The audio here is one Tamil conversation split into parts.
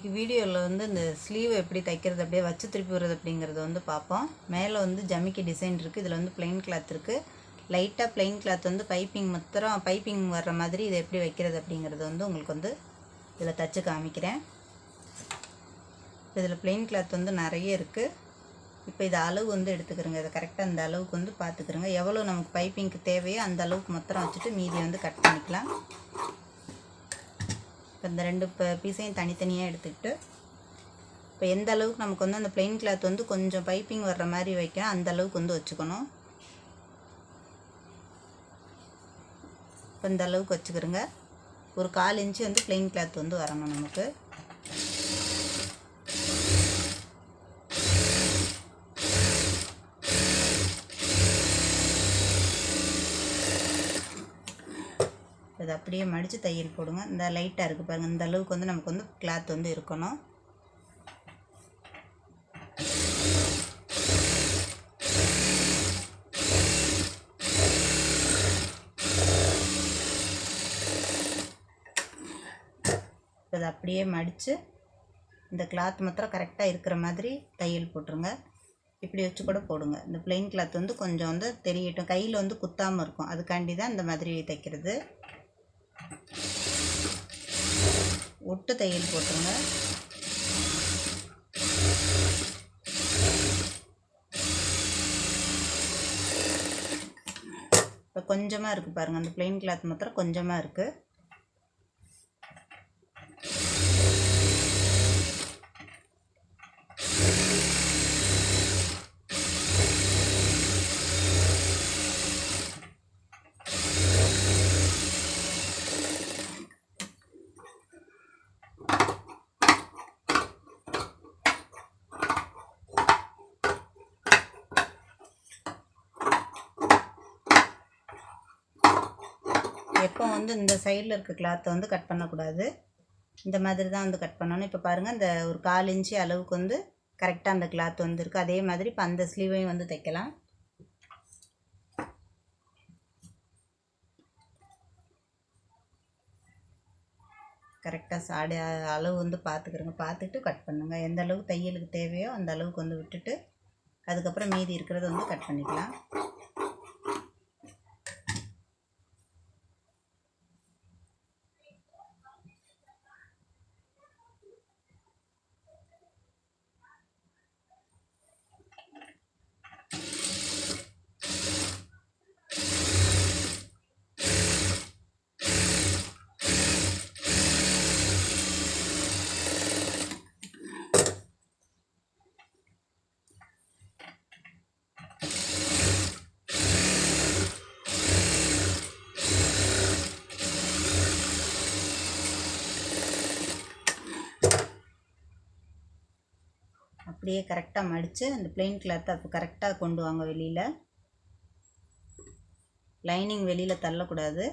இன்றைக்கி வீடியோவில் வந்து இந்த ஸ்லீவ் எப்படி தைக்கிறது அப்படியே வச்சு திருப்பி விடுறது அப்படிங்கிறத வந்து பார்ப்போம். மேலே வந்து ஜமிக்கி டிசைன் இருக்குது இதில் வந்து plain கிளாத் இருக்குது லைட்டாக plain கிளாத் வந்து பைப்பிங் மொத்தம் பைப்பிங் வர்ற மாதிரி இதை எப்படி வைக்கிறது அப்படிங்கிறது வந்து உங்களுக்கு வந்து இதில் தச்சு காமிக்கிறேன். இதில் plain கிளாத் வந்து நிறைய இருக்குது இப்போ இது அளவு வந்து எடுத்துக்கிறோங்க. இதை கரெக்டாக அந்த அளவுக்கு வந்து பார்த்துக்கிறோங்க. எவ்வளோ நமக்கு பைப்பிங்க்கு தேவையோ அந்த அளவுக்கு மொத்தம் வச்சுட்டு மீதியை வந்து கட் பண்ணிக்கலாம். இப்போ இந்த ரெண்டு பீஸையும் தனித்தனியாக எடுத்துக்கிட்டு இப்போ எந்த அளவுக்கு நமக்கு வந்து அந்த பிளெயின் கிளாத் வந்து கொஞ்சம் பைப்பிங் வர்ற மாதிரி வைக்கணும் அந்த அளவுக்கு வந்து வச்சுக்கணும். இப்போ இந்த அளவுக்கு வச்சுக்கிறோங்க ஒரு கால் இன்ச்சு வந்து பிளெயின் கிளாத் வந்து வரணும் நமக்கு. இதை அப்படியே மடித்து தையல் போடுங்க. இந்த லைட்டாக இருக்குது பாருங்கள் இந்த அளவுக்கு வந்து நமக்கு வந்து கிளாத் வந்து இருக்கணும். இதை அப்படியே மடித்து இந்த கிளாத் மாத்திரம் கரெக்டாக இருக்கிற மாதிரி தையல் போட்டுருங்க. இப்படி வச்சு கூட போடுங்க. இந்த பிளெயின் கிளாத் வந்து கொஞ்சம் வந்து தெரியட்டும். கையில் வந்து குத்தாமல் இருக்கும். அதுக்காண்டி தான் இந்த மாதிரி தைக்கிறது. ஒட்டு தையல் போட்டுருங்க இப்போ கொஞ்சமாக இருக்குது பாருங்கள் அந்த பிளெயின் கிளாத் மாத்திரம் கொஞ்சமாக இருக்குது எப்போ வந்து இந்த சைடில் இருக்க கிளாத்தை வந்து கட் பண்ணக்கூடாது. இந்த மாதிரி தான் வந்து கட் பண்ணணும். இப்போ பாருங்கள் இந்த ஒரு கால் இன்ச்சு அளவுக்கு வந்து கரெக்டாக அந்த கிளாத் வந்துருக்கு அதே மாதிரி இப்போ அந்த ஸ்லீவையும் வந்து தைக்கலாம். கரெக்டாக சாடி அளவு வந்து பார்த்துக்கிறோங்க பார்த்துட்டு கட் பண்ணுங்கள் எந்த அளவுக்கு தையலுக்கு தேவையோ அந்த அளவுக்கு வந்து விட்டுட்டு அதுக்கப்புறம் மீதி இருக்கிறத வந்து கட் பண்ணிக்கலாம். அப்படியே கரெக்டாக மடித்து அந்த பிளெயின் கிளாத்தை அப்போ கரெக்டாக கொண்டு வாங்க வெளியில். லைனிங் வெளியில் தள்ளக்கூடாது.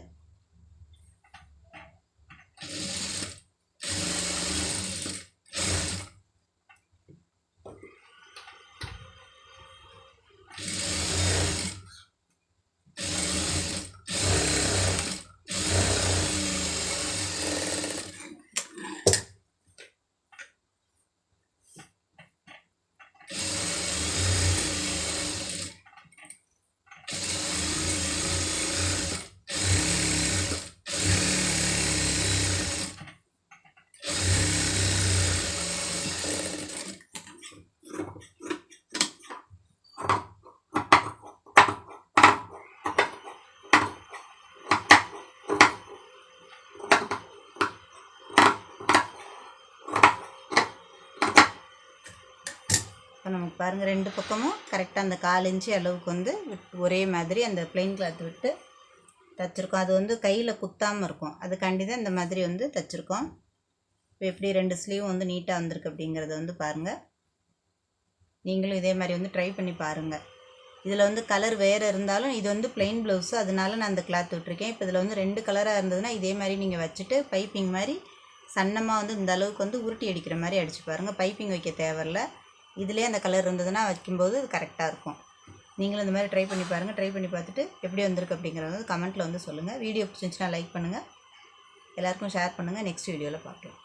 இப்போ நமக்கு பாருங்கள் ரெண்டு பக்கமும் கரெக்டாக அந்த கால் இன்ச்சு அளவுக்கு வந்து விட்டு ஒரே மாதிரி அந்த பிளெயின் கிளாத் விட்டு தைச்சிருக்கோம். அது வந்து கையில் குத்தாமல் இருக்கும். அதுக்காண்டி தான் இந்த மாதிரி வந்து தைச்சிருக்கோம். இப்போ எப்படி ரெண்டு ஸ்லீவ் வந்து நீட்டாக வந்திருக்கு அப்படிங்கிறத வந்து பாருங்கள் நீங்களும் இதே மாதிரி வந்து ட்ரை பண்ணி பாருங்கள் இதில் வந்து கலர் வேறு இருந்தாலும் இது வந்து பிளெயின் ப்ளவுஸு அதனால நான் அந்த கிளாத் விட்டுருக்கேன். இப்போ இதில் வந்து ரெண்டு கலராக இருந்ததுன்னா இதே மாதிரி நீங்கள் வச்சுட்டு பைப்பிங் மாதிரி சன்னமாக வந்து இந்த அளவுக்கு வந்து உருட்டி அடிக்கிற மாதிரி அடிச்சு பாருங்கள் பைப்பிங் வைக்க தேவையில்ல. இதிலே அந்த கலர் இருந்ததுன்னா வைக்கும்போது இது கரெக்டாக இருக்கும். நீங்களும் இந்த மாதிரி ட்ரை பண்ணி பாருங்கள் ட்ரை பண்ணி பார்த்துட்டு எப்படி வந்திருக்கு அப்படிங்கிறத வந்து கமெண்ட்டில் வந்து சொல்லுங்கள் வீடியோ பிடிச்சிருந்துச்சுன்னா லைக் பண்ணுங்கள் எல்லாருக்கும் ஷேர் பண்ணுங்கள் நெக்ஸ்ட் வீடியோவில் பார்க்கலாம்.